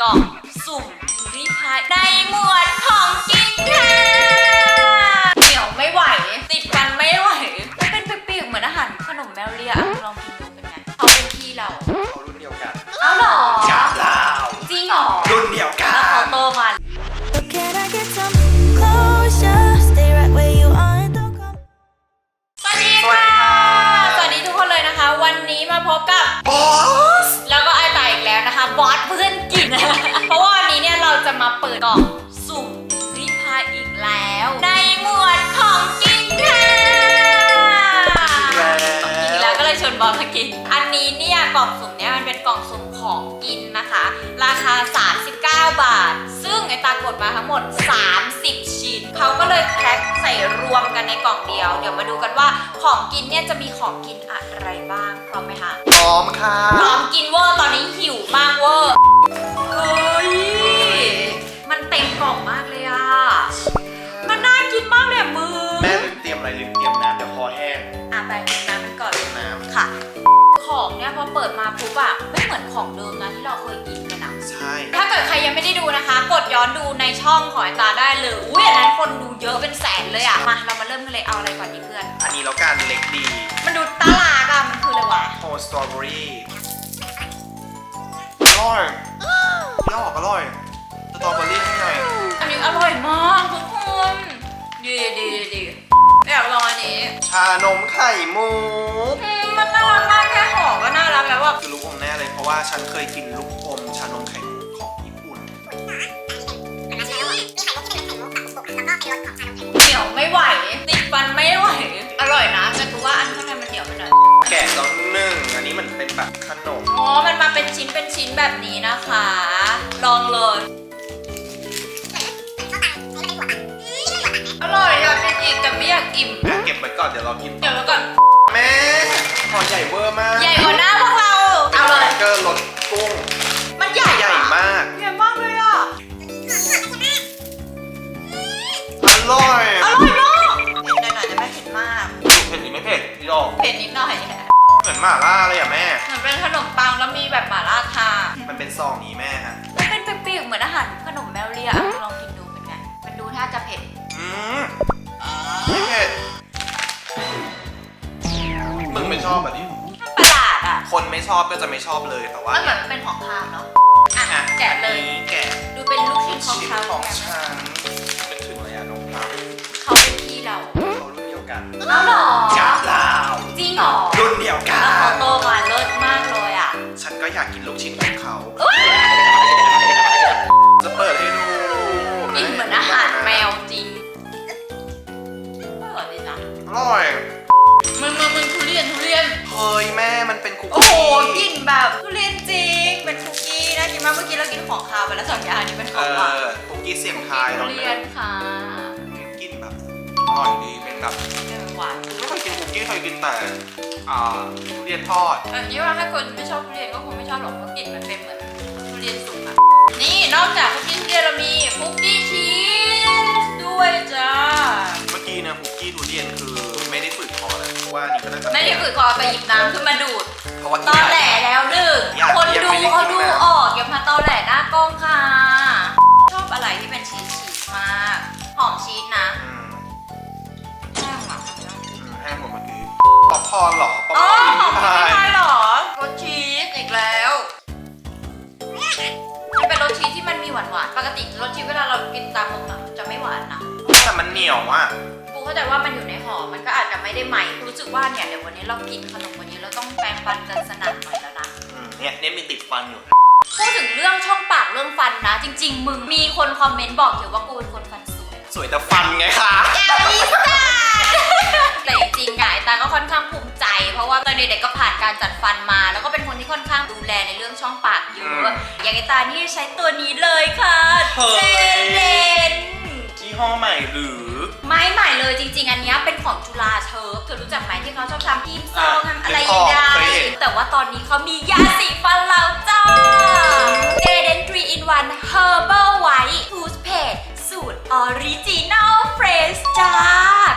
กล่องสุ่มริพายในหมวดของกิ เนี่ยเราจะมาเปิดกล่องสุ่มรีพายอีกแล้ว ในหมวดของกินค่ะกินแล้วก็เลยชวนบอสมากิน อันนี้เนี่ยกล่องสุ่มเนี่ยมันเป็นกล่องสุ่มของกินนะคะ ราคา 39 บาท ซึ่งไอตากดมาทั้งหมด 30 ชิ้นเขาก็เลยแพ็คใส่รวมกันในกล่องเดียว เดี๋ยวมาดูกันว่าของกินเนี่ยจะมีของกินอะไรบ้างพร้อมไหมคะพร้อมค่ะพร้อมกินเวอร์ตอนนี้หิวมากเวอร์เฮ้ยมันเต็มกล่องมากเลยอะ มันน่ากินมากเลยอะมึงแม่ลืมเตรียมอะไรลืมเตรียมน้ำเดี๋ยวคอแห้งอะไปกินน้ำมันก่อนเตรียมน้ค่ะ ของเนี่ยพอเปิดมาปุ๊บอะไม่เหมือนของเดิมนะที่เราเคยกินกันอะำใช่ถ้าเกิดใครยังไม่ได้ดูนะคะ กดย้อนดูในช่องของไอตาได้เลยอุ้ยอันนั้นคนดูเยอะเป็นแสนเลยอะมาเรามาเริ่มกันเลยเอาอะไรก่อนดีเพื่อน อันนี้แล้วกันเล็กดีมันดูตาลากอะมันคืออะไรวะโฮสตรอเบอรี่อร่อยยอกอร่อยสตรอเบอรี่ข้างใน อันนี้อร่อยมากทุกคนดีดีดีอยากลองอันนี้ชานมไข่มุกอืมมันน่ารักมากแค่ห่อก็น่ารักแล้วอะคือลูกอมแน่เลยเพราะว่าฉันเคยกินลูกอมชานมไข่มุกของญี่ปุ่น เหนียวไม่ไหวติดฟันไม่ไหว อร่อยนะแต่กูว่าอันข้างในมันเหนียวไปหน่อยแกะแล้วหนึ่งอันนี้มันเป็นแบบขนม อ๋อมันมาเป็นชิ้นเป็นชิ้นแบบนี้นะคะ ลองเลย อยอยากกินอีกแต่ไม่อยากอิ่มอะเก็บไว้ก่อนเดี๋ยวเรากินเดี๋ยวแล้วก่อนแม่หอใหญ่เวอร์มากใหญ่กว่าหน้าพวกเราเป็นเอาแบเลยร์เกอร์รสกุ้งมันใหญ่ใหญ่อะมากใหญ่มากเลยอะอร่อยอร่อยมากเผ็ดหน่อยๆแต่ไม่เผ็ดมากเผ็ดหรือไม่เผ็ดพี่ดอกเผ็ดนิดหน่อยเหมือนหม่าล่าเลยอะแม่เหมือนเป็นขนมปังแล้วมีแบบหม่าล่าทามันเป็นซองนี้แม่ฮะมันเป็นเปียกๆเหมือนอาหารขนมแมวเลียอะลองกินดูเป็นไงมันดูท่าจะเผ็ดอืม ไม่เผ็ดมึงไม่ชอบแบบนี้มันประหลาดอะคนไม่ชอบก็จะไม่ชอบเลยแต่ว่ามันเหมือนเป็นของคาวเนาะอะอะแกะเลยอันนี้แก ไปแล้วสองอย่างอันนี้เป็นขเอองหวานอคุกกี้เสียงไทายทุเราเรีเนี่ยยนค่ะกลินแบบอร่อยดีเป็นแบบเป็นหวานไม่เคยกินคุกกี้เคยกินแต่อ่าทุเรียนทอดแต่ยี่ว่าถ้าคนไม่ชอบทุเรียนก็คงไม่ชอบหรอกเพราะกลิ่นมันเป็นเหมือนทุเรียนสุกอะนี่นอกจากคุกกี้ทุเรียนเรามีคุกกี้ชีสด้วยจ้า เมื่อกี้นะคุกกี้ทุเรียนคือไม่ได้ฝืดคอนะเพราะว่านี่ก็น่าจะไม่ได้ฝืนคอไปหยิบน้ำขึ้นมาดูดเพ ราะว่าตอแหลแล้วดึกอยากคนอยากดูไปเล่นเขาดูน้ำออกอย่ามาตอแหลหน้ากล้องค่ะ ชอบอะไรที่เป็นชีสชีสมากหอมชีสนะอืมแห้งอะอืมแห้งกว่าเมื่อกี้ป๊อปคอร์นเหรอป๊อปอ๋อคอร์นหอมที่ชีสไทไทยยเหรอรสชีสอีกแล้วมันเป็นรสชีสที่มันมีหวานหวานๆปกติรสชีสเวลาเรากินตามมุมอะจะไม่หวานนะแต่มันเหนียวอะกูเข้าใจว่ามันอยู่ในห่อมันก็อาจจะไม่ได้ใหม่รู้สึกว่าเนี่ยเดี๋ยววันนี้เรากินขนม วันนี้เราต้องแปรงฟันกันสนั่นหน่อยแล้วนะ อืมเนี่ยเนี่ยมีติดฟันอยู่ พูดถึงเรื่องช่องปากเรื่องฟันนะ จริง ๆ มึงมีคนคอมเมนต์บอกอยู่ว่ากูเป็นคนฟันสวยสวยแต่ฟันไงคะแกอีสานแต่จริงๆอะไอ้ตาก็ค่อนข้างภูมิใจ เพราะว่าตอนเด็กๆก็ผ่านการจัดฟันมา แล้วก็เป็นคนที่ค่อนข้างดูแลในเรื่องช่องปากเยอะ อย่างไอ้ตานี่ใช้ตัวนี้เลยค่ะเจเลนยี่ห้อใหม่หรือ ไม่ใหม่เลยจริง ๆ อันเนี้ยเป็นของจุฬาเทิร์ฟเธอรู้จักไหมที่เขาชอบทำทีมซองอะทำอะไรนึกออกได้เคยเห็น แต่ว่าตอนนี้เขามียาสีฟันแล้วจ้าเจเดน3 in 1 Herbal White Toothpaste สูตรออริจินัลเฟรชจ้า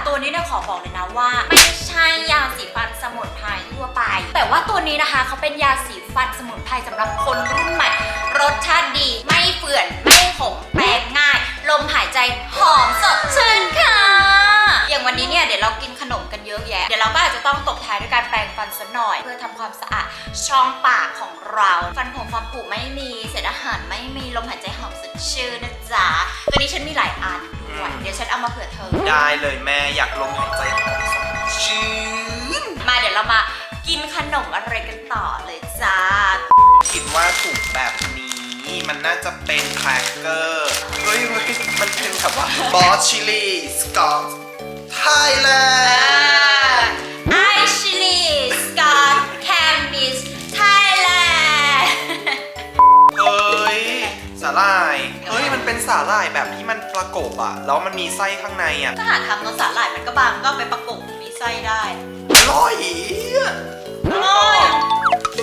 ตัวนี้เนี่ยขอบอกเลยนะว่า ไม่ใช่ยาสีฟันสมุนไพรทั่วไป แต่ว่าตัวนี้นะคะเขาเป็นยาสีฟันสมุนไพรสำหรับคนรุ่นใหม่ รสชาติดี ไม่เปื่อน ไม่ขมแปรงง่าย ลมหายใจหอมสดชื่นค่ะอย่างวั นนี้เนี่ยเดี๋ยวเรากินขนมกันเยอะแยะ เดี๋ยวเราก็อาจจะต้องตบท้ายด้วยการแปรงฟันสักหน่อย เพื่อทำความสะอาดช่องปากของเรา ฟันผงฟันผุไม่มีเศษอาหารไม่มีลมหายใจหอมสดชื่นนะจ๊ะตัวนี้ฉันมีหลายอันด้วยเดี๋ยวฉันเอามาเผื่อเธอ ได้เลยแม่อยากลมหายใจหอมสดชื่นมาเดี๋ยวเรามากินขนมอะไรกันต่อเลยจ้าคิดว่าถุงแบบนี้มันน่าจะเป็นแครกเกอร์เฮ้ยเฮ้ยมันเป็นแบบว่าบอสชิลีสกอต ไทยแลนด์ไอชิลีสกอตแคมบิสไทยแลนด์เฮ้ยสาหร่าย เฮ้ย มันเป็นสาหร่ายแบบที่มันประกบอะแล้วมันมีไส้ข้างในอะถ้าหาทำน้ำสาหร่ายมันก็บางก็ไปประกบมีไส้ได้อร่อยอะอร่อย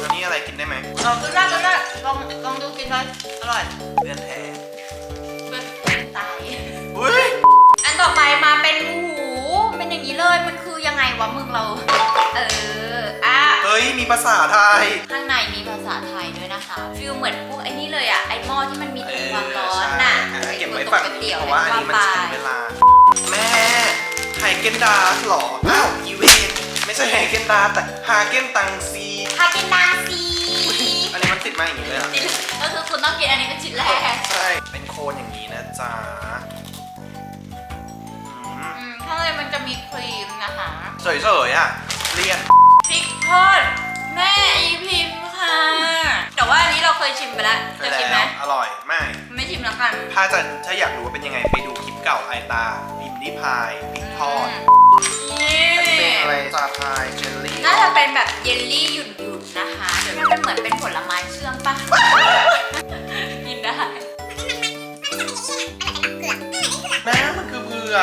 อันนี้อะไรกินได้ไหมลองกินได้กินได้ลองลองดูกินได้อร่อยเลือดแท้เพื่อนเพื่อนตายเฮ้ยอันต่อไปมาเป็นหมู ยังไงวะมึงเรา เออ อะ เฮ้ย มีภาษาไทย ข้างในมีภาษาไทยด้วยนะคะฟิลเหมือนพวกไอ้นี่เลยอะ ไอ้หม้อที่มันมีเอถุงอความร้อนใช่น่ะอะเก็บไว้ตัวฝั่งก๋วยนี้เตี๋ยวเพราะว่าอันนี้มันใช้เวลา แม่ไฮเกนดาร์หรอ อ้าวอีเวนไม่ใช่ไฮเกนดาร์แต่ฮาเกนตังซีฮากินดังซีอันนี้มันติดมาอย่างนี้เลยเหรอะ ก็คือคุณต้องกินอันนี้เป็นชิ้นแรก ใช่ เป็นโคนอย่างนี้นะจ๊ะอืมอืมข้าง ในมันจะมีครีมนะคะเฉยๆอะเลี่ยนพริกทอดแม่อีพิมพ์ค่ะ แต่ว่าอันนี้เราเคยชิมไปแล้วไปจะชิมไหมแล้วอร่อยไม่ไม่ชิมแล้วกัน ถ้าจะถ้าอยากรู้ว่าเป็นยังไงไปดูคลิปเก่าไอตาพิมพ์ที่พายพริกทอดนี่อันนี้เป็นอะไรซาพายเจลลี่น่าจะเป็นแบบเยลลี่หยุ่นๆนะคะเดี๋ยวมันเหมือนเป็นผลไม้เชื่อมปะ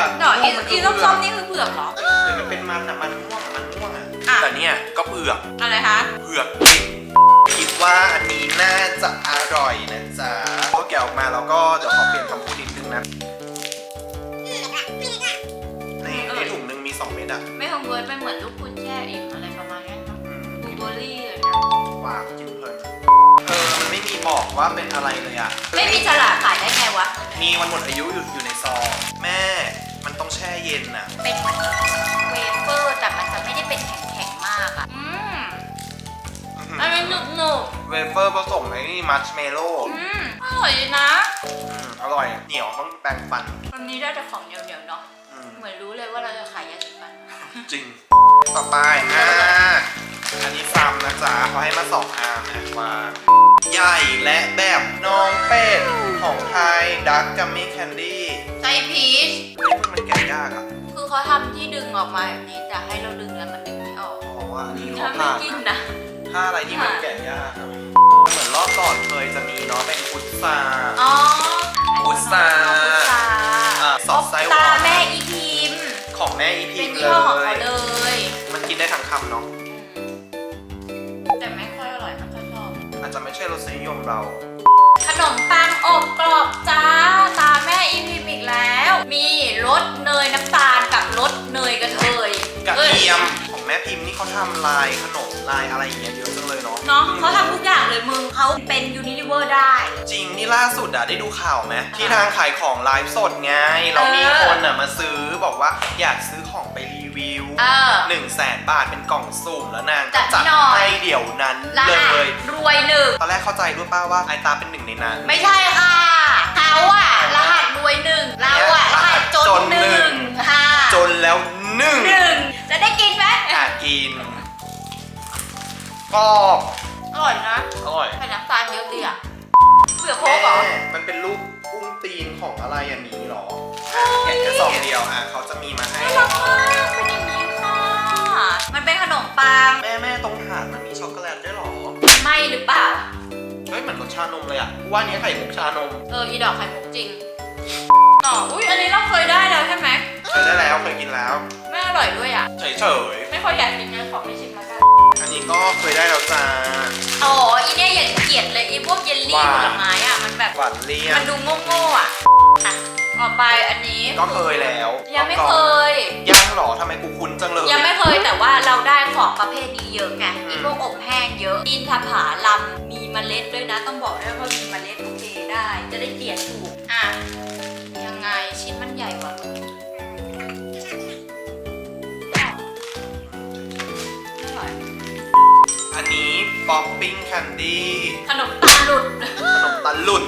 อเผือกหน่ออีมันอีคืส้มๆนี่คือเผือกเหรอหรือมันเป็นมันอะมันม่วงอะมันม่วงอะอะแต่เนี่ยก็เผือกอะไรคะ เผือกจริงคิดว่าอันนี้น่าจะอร่อยนะจ๊ะพอแกะออกมาเราก็เดี๋ยวขอเปลี่ยนคำพูดนิดนึงนะนี่ในถุงหนึงมี2เม็ดอะไม่คอมเวิร์ตไม่เหมือนลูกคุณแช่อิ่มอะไรประมาณนี้เนอะอืมบลูเบอร์รี่อะไรเงี้ยหวานกินเพลินเออมันไม่มีบอกว่าเป็นอะไรเลยอะ ไม่มีฉลากขายได้ไงวะ มีวันหมดอายุอยู่อยู่ในซอง แม่มันต้องแช่เย็นน่ะ เป็นเหมือนเวเฟอร์แต่มันจะไม่ได้เป็นแข็งๆมากอะ อืมอันนี้หนุบหนุบเวเฟอร์ผสมไอ้นี่มัชเมลโล่ๆอืมอร่อยดีนะอร่อย เหนียวต้องแปรงฟันวันนี้ได้แต่ของเหนียวๆเนาะ อืมเหมือนรู้เลยว่าเราจะขายยาสีฟัน จริง ต่อไปอ่าอันนี้ซ้ำนะจ๊ะเขาให้มาสองอาร์มนะว่าใหญ่และแบบน้องเป็ดของไทยดักกัมมี่แคนดี้ไส้พีช เฮ้ยมึงมันแกะ ยากอะคือเขาทำที่ดึงออกมาแบบนี้ แต่ให้เราดึงแล้วมันดึงไม่ออกเพราะว่าอันนี้ถ้าเขาไม่ผ่านกินนะนะ ถ้าอะไรที่มันแกะยากอะเหมือนรอบก่อนเคยจะมีเนาะเป็นพุทรา อ๋อพุทราพุทราอ่าซอสไส้หวาน ตาแม่อีพิมพ์ของแม่อีพีเป็นมยี่เลห้อของเขาย เลยมันกินได้ทั้งคำเนาะแต่ไม่ค่อยอร่อยไม่ค่อยชอบอาจจะไม่ใช่รสนิยมเรา องแม่พิมพ์นี่เขาทำลายขนมลายอะไรอย่างเงี้ยเยอะจังเลยเนาะเนาะเขาทำทุกอย่างเลยมึงเขาเป็นยูนิลิเวอร์ได้ จริงนี่ล่าสุดอะได้ดูข่าวไหมที่ทางขายของไลฟ์สดไงแล้วมีคนอะมาซื้อบอกว่าอยากซื้อของไปรีวิวเออหนึ่งแสนบาทเป็นกล่องสุ่มแล้วนางจัก็ดจัดให้หน่อย ให้เดี๋ยวนั้นรเลหัสยรวยหนึ่ง ตอนแรกเข้าใจด้วยป้าว่าไอตาเป็นหนึ่งในนั้น ไม่ใช่ค่ะเขาอะรหัสรวยหนึ่งเราอะรหัสจนหนึ่งค่ะจนแล้วหนึ่ง หนึ่งจะได้กินไหมอะ กินกรอบอร่อยนะอร่อย ใส่น้ำตาลเยอะดีอะเปลือกโค้กเหรอแม่มันเป็นรูปอุ้งตีนของอะไรอะหมีเหรออะแกะแค่ซองเดียวอะเขาจะมีมาให้ น่ารักมากเป็นอย่างนี้ค่ะ มันเป็นขนมปัง แม่แม่ตรงถาดมันมีช็อกโกแลตด้วยเหรอ ไม่หรือเปล่า เฮ้ยเหมือนรสชานมเลยอะว่าอันนี้ไข่มุกชานมเอออีดอกไข่มุกจริงอ๋ออุ้ยอันนี้เราเคยได้แล้วใช่ไหมเคยได้แล้วเคยกินแล้ว ไม่อร่อยด้วยอะ เฉยเฉยไม่ ค่อยอยากกินเลยขอไม่ชิมแล้วกันๆอันนี้ก็เคยได้แล้วจ้า อ๋ออีเนี่ยอย่างเกลียดเลยอีพวกเยลลี่หวานผลไม้อะมันแบบหวานเลี่ยมันนดูโง่ๆอะอะต่อไปอันนี้ก็เคยแล้วยังไม่เคยยังเหรอทำไมกูคุ้นจังเลย ยังไม่เคยแต่ว่าเราได้ของประเภทนี้เยอะไงอืมมีพวกอบแห้งเยอะอินทผลัมมีเมล็ดด้วยนะ ต้องบอกด้วยว่ามีเมล็ดยถูกอะ ป๊อปปิ้งแคนดี้ขนมตาลหลุดขนมตาลหลุด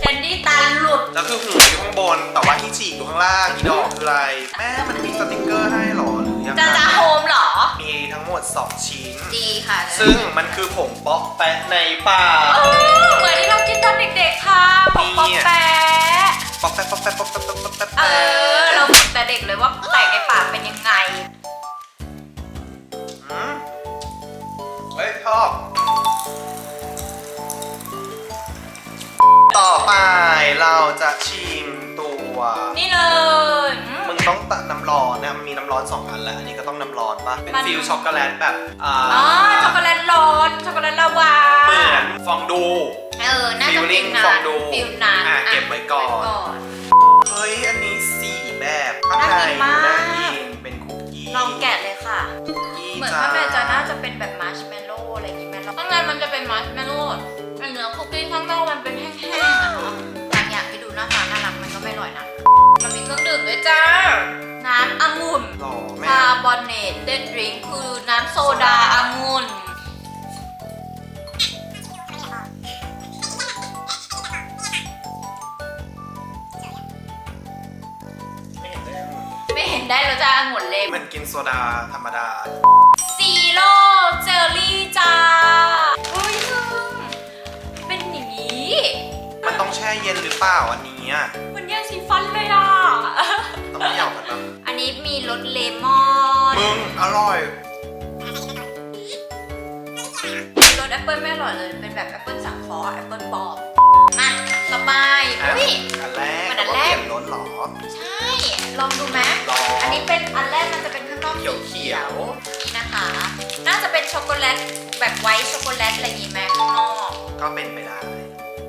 แคนดี้ตาลหลุด แล้วคือหูอยู่ข้างบน แต่ว่าที่ฉีกอยู่ข้างล่างอีดอกคืออะไร แม่มันมีสติกเกอร์ให้เหรอหรือยังไงจะจะโฮมเหรอ มีทั้งหมด 2 ชิ้น ดีค่ะซึ่งมันคือผงป๊อกแปะในป่าเออเหมือนที่เรากินตอนเด็กๆค่ะปอกปอกแปะ ป๊อกแปะป๊อกแปะป๊อกแปะป๊อกแปะป๊อกแปะเออ เราจะชิมตัว นี่เลยอืม มึงต้องตัดน้ำร้อนนะมันมีน้ำร้อนสองอันแหละอันนี้ก็ต้องน้ำร้อนปะเป็นมัน ฟิลช็อกโกแลตแบบอ่าอ๋อช็อกโกแลตร้อนช็อกโกแลตลาวาเหมือนฟองดู เออ น่าจะ Feeling ฟิลนาฟองนดูฟิลนานอะเก็บไว้ก่อนเบไว้นเฮ้ย อันนี้สี่แบบข้างในน่ากินมาก น่ากินเป็นคุกกี้ลองแกะเลยค่ะ คุกกี้เหมือนจ้าข้างในจะน่าจะเป็นแบบมาร์ชเมลโล่อะไรอย่างงี้ไหมข้างในมันจะเป็นมาร์ชเมลโล่แต่เนื้อคุกกี้ข้างนอกมันเป็นแห้งๆอะ ดื่มด้วยจ้า น้ำองุ่นหล่อแม่คาร์บอเนตเดดดริงคือน้ำโซดาองุ่นไม่เห็นได้ยังไม่เห็นได้แล้วจ้าองุ่นเลยมันกินโซดาธรรมดา ซีโร่เจลลี่จ้าเฮ้ยมึงเป็นอย่างนี้ มันต้องแช่เย็นหรือเปล่าอันนี้อะมัน ร่อยรสแอปเปิ้ลไม่อร่อยเลย เป็นแบบแอปเปิ้ลสังเคราะห์แอปเปิ้ลปลอมมาต่อไปอะอุ้ย อันแรกมันอันแรก เปลี่ยนรสเหรอ ใช่ ลองดูไหมลองอันนี้เป็นอันแรกมันจะเป็นข้างนอกเขียวๆเขียว ๆนี่นะคะ น่าจะเป็นช็อกโกแลตแบบไวท์ช็อกโกแลตอะไรอย่างงี้ไหมข้างนอกก็เป็นไปได้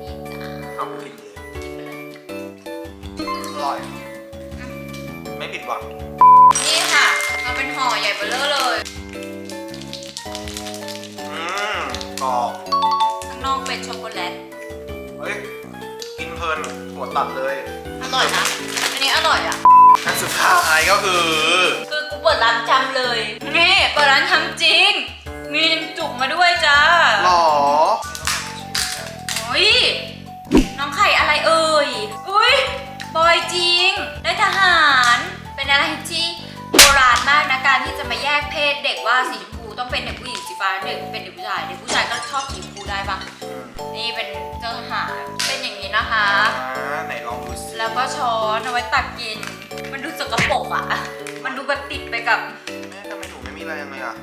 นี่จ้าเอาไปกินเลยอร่อย ไม่ผิดหวังนี่ค่ะมัน เป็นห่อใหญ่เบ้อเร่อเลย อืมกรอบข้างนอกเป็นช็อกโกแลต เฮ้ย กินเพลินหัวตัดเลยอร่อยนะ อันนี้อร่อยอะ อันสุดท้ายก็คือ คือกูเปิดร้านจำเลย นี่เปิดร้านทำจริง มีน้ำจุกมาด้วยจ้าหรออุ้ยน้องไข่อะไรเอ่ย อุ้ยบอยจ ศเด็กว่าสีชมพูต้องเป็นเด็กผู้หญิงสีฟ้าเด็กเป็นเด็กผู้ชายเด็กผู้ชายก็ชอบสีชมพูได้ปะอืมนี่เป็นเจ้าทหารเป็นอย่างนี้นะคะ อ่าไหนลองดูสิแล้วก็ช้อนเอาไว้ตักกิน มันดูสกปรกอะมันดูแบบติดไปกับแม่ทำไมหนูไม่มีแรงเลยอะ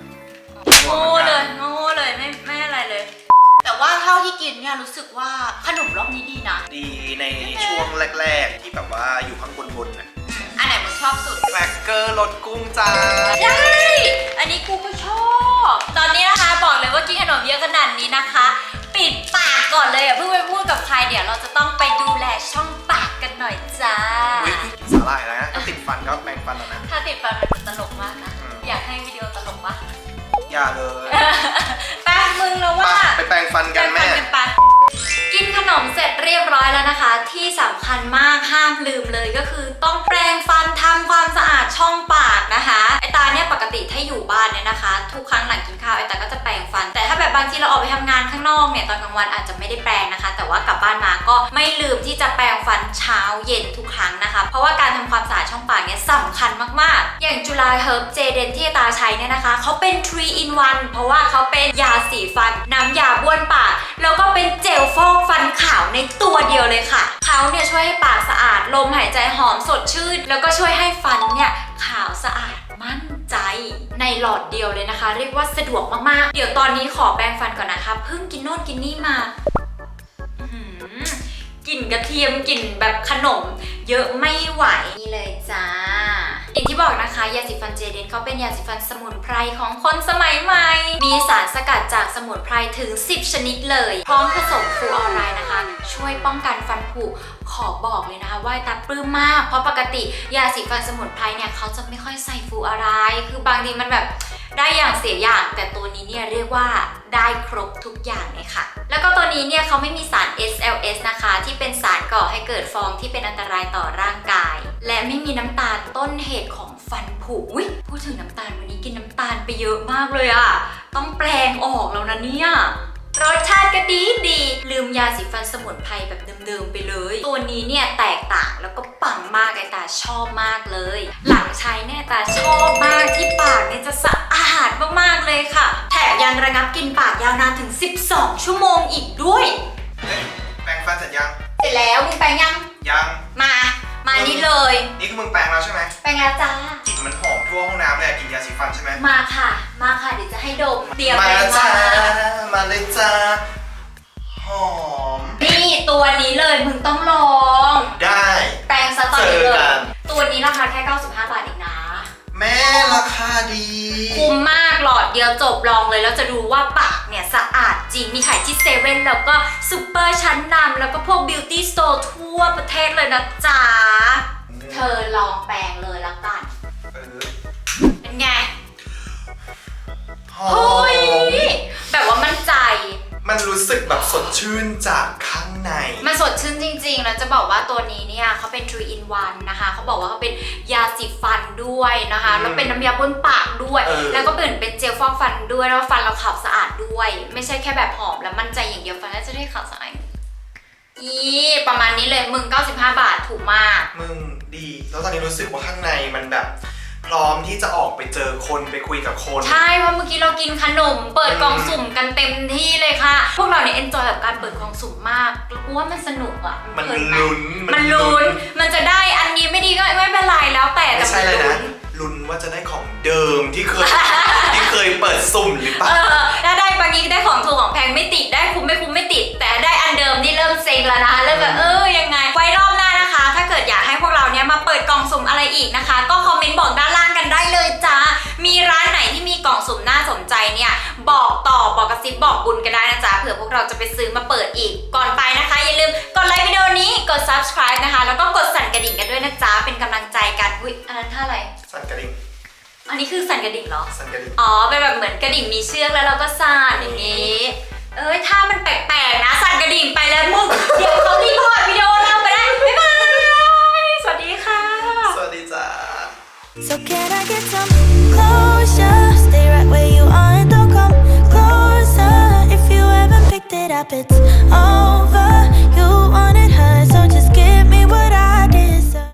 โง่เลยโง่เลยไม่ไม่อะไรเลย แต่ว่าเท่าที่กินเนี่ยรู้สึกว่าขนมรอบนี้ดีนะดีในช่วงแรก ๆ ที่แบบว่าอยู่ข้างบนบนๆน่ะ อันไหนมึงชอบสุด แครกเกอร์รสกุ้งจ้าใช่ อันนี้กูก็ชอบ ตอนนี้นะคะบอกเลยว่ากินขนมเยอะขนาดนี้นะคะ ปิดปากก่อนเลยอะเพิ่งไปพูดกับใครเดี๋ยวเราจะต้องไปดูแลช่องปากกันหน่อยจ้าอุ้ยสาหร่ายแล้วนะถ้าติดฟันก็แปรงฟันแล้วนะ ถ้าติดฟันมันจะตลกมากนะ อืม อยากให้วิดีโอตลกปะอย่าเลยแป้งมึงแล้วไปว่าไปแปรงฟันกันแม่ไปฟังไปกินขน มเสร็จเรียบร้อยแล้วนะคะ ที่สำคัญมากห้ามลืมเลยก็คือต้องแปรงฟันทำความสะอาดช่องปากนะคะไอตาเนี่ยปกติถ้าอยู่บ้านเนี่ยนะคะ ทุกครั้งหลังกินข้าวไอ ตาก็จะแปรงฟัน แต่ถ้าแบบบางทีเราออกไปทำงานข้างนอกเนี่ยตอนกลางวันอาจจะไม่ได้แปรงนะคะ แต่ว่ากลับบ้านมาก็ไม่ลืมที่จะแปรงฟันเช้าเย็นทุกครั้งนะคะ เพราะว่าการทำความสะอาดช่องปากเนี่ยสำคัญมากๆ อย่างจุฬาเฮิร์บเจเดนที่ตาใช้เนี่ยนะคะเขาเป็น 3 in 1 เพราะว่าเขาเป็นยาสีฟัน น้ำยาบ้วนปาก แล้วก็เป็นเจลฟอกฟันขาวในตัวเดียวเลยค่ะเขาเนี่ยช่วยให้ปากสะอาดลมหายใจหอมสดชื่น แล้วก็ช่วยให้ฟันเนี่ยขาวสะอาด มั่นใจในหลอดเดียวเลยนะคะ เรียกว่าสะดวกมากๆ เดี๋ยวตอนนี้ขอแปรงฟันก่อนนะคะเพิ่งกินโน่นกินนี่มากลิ่นกระเทียมกลิ่นแบบขนม เยอะไม่ไหวนี่เลยจ้า อย่างที่บอกนะคะยาสีฟันเจเดนเขาเป็นยาสีฟันสมุนไพรของคนสมัยใหม่ มีสารสกัดจากสมุนไพรถึง 10 ชนิดเลย พร้อมผสมฟลูออไรด์นะคะ ช่วยป้องกันฟันผุขอบอกเลยนะคะว่าตาปลื้มมาก เพราะปกติยาสีฟันสมุนไพรเนี่ยเขาจะไม่ค่อยใส่ฟลูออไรด์คือบางทีมันแบบได้อย่างเสียอย่าง แต่ตัวนี้เนี่ยเรียกว่าได้ครบทุกอย่างเลยค่ะ แล้วก็ตัวนี้เนี่ยเขาไม่มีสาร SLS นะคะ ที่เป็นสารก่อให้เกิดฟองที่เป็นอันตรายต่อร่างกาย และไม่มีน้ำตาลต้นเหตุของฟันผุอุ๊ยพูดถึงน้ำตาลวันนี้กินน้ำตาลไปเยอะมากเลยอะต้องแปลงออกแล้วนะเนี่ยรสชาติก็ดีดี ลืมยาสีฟันสมุนไพรแบบเดิมๆไปเลย ตัวนี้เนี่ยแตกต่างแล้วก็ปังมากไอตาชอบมากเลย หลังใช้เนี่ยตาชอบมากที่ปากเนี่ยจะสะอาดมากๆเลยค่ะ แถมยังระงับกลินปากยาวนานถึง 12 ชั่วโมงอีกด้วย เฮ้ยแปรงฟันเสร็จยัง เสร็จแล้วมึงแปรงยังยัง มา มานี่เลย นี่คือมึงแปรงแล้วใช่ไหมแปรงแล้วจ้า กลิ่นมันหอมทั่วห้องน้ำเลยอะกลิ่นยาสีฟันใช่ไหมมาค่ะ มาค่ะเดี๋ยวจะให้ดมเตรียมมาแปรงจ้ามามาเลยจ้าหอม นี่ตัวนี้เลยมึงต้องลอง ได้ แปรงซะตอนนี้เจเลอกัยนตัวนี้ราคาแค่ 95 บาทเองนะแม่ราคาดี คุ้มมากหลอดเดียวจบลองเลยแล้วจะรู้ว่าปากเนี่ยสะอาดจริง มีขายที่เซเว่นแล้วก็ซูเปอร์ชั้นนำแล้วก็พวกบิวตี้สโตร์ทั่วประเทศเลยนะจ๊ะ เธอลองแปรงเลยละกันเออเป็นไงหอเฮ้ยมแบบว่ามั่นใจ มันรู้สึกแบบสดชื่นจากข้าง ใน มันสดชื่นจริงๆ แล้วจะบอกว่าตัวนี้เนี่ยเขาเป็น3 in 1นะคะ เขาบอกว่าเขาเป็นยาสีฟันด้วยนะคะอืมแล้วเป็นน้ำยาบนปากด้วย เออ แล้วก็เป็นเป็นเจลฟอกฟันด้วย แล้วฟันเราขาวสะอาดด้วย ไม่ใช่แค่แบบหอมแล้วมั่นใจอย่างเดียวฟันก็จะได้ขาวสะอาดอีประมาณนี้เลยมึง 95 บาทถูกมาก มึงดี แล้วตอนนี้รู้สึกว่าข้างในมันแบบ พร้อมที่จะออกไปเจอคนไปคุยกับคน ใช่เพราะเมื่อกี้เรากินขนม เปิดกล่องสุ่มกันเต็มที่เลยค่ะ พวกเราเนี่ยเอนจอยกับการเปิดกล่องสุ่มมากกูว่ามันสนุกอะมันเพลิไหลุ้นมันลุ้น มันจะได้อันนี้ไม่ดีก็ไม่เป็นไรแล้วแต่ไม่แต่ใช่มันเลยลุ้นะนลุ้นว่าจะได้ของเดิมที่เคย ที่เคยเปิดสุ่มหรือเปเอล่าอถ้าได้บางทีได้ของถูกของแพงไม่ติดได้คุ้มไม่คุ้มไม่ติด แต่ได้อันเดิมนี่เริ่มเซ็งแล้วนะเริ่มแบบเออยังไงไว้รอบหน้านะคะ ถ้าเกิดอยากให้พวกเราเนี่ยมาเปิดกล่องสุ่มอะไรอีกนะคะ ก็คอมเมนต์บอกด้านล่างกันได้เลยจ้ามีร้านไหนที่มีกล่องสุ่มน่าสนใจเนี่ยบอกต่อบอกกระซิบบอกบุญกันได้นะจ๊ะเผื่อพวกเราจะไปซื้อมาเปิดอีกก่อนไปนะคะ อย่าลืมกดไลค์วิดีโอนี้กด subscribe นะคะ แล้วก็กดสั่นกระดิ่งกันด้วยนะจ๊ะเป็นกำลังใจกันอุ้ยอันนั้นท่าอะไร สั่นกระดิ่ง อันนี้คือสั่นกระดิ่งเหรอ สั่นกระดิ่ง อ๋อเป็นแบบเหมือนกระดิ่งมีเชือกแล้วเราก็สั่นอย่างนี้ เอ้ยถ้ามันแปลกๆนะสั่นกระดิ่งไปแล้วมึงเดี๋ยวเขารีพอร์ตวิดีโอเราไปได้บ๊ายบาย So can I get some closure? Stay right where you are and don't come closer. If you haven't picked it up, it's over.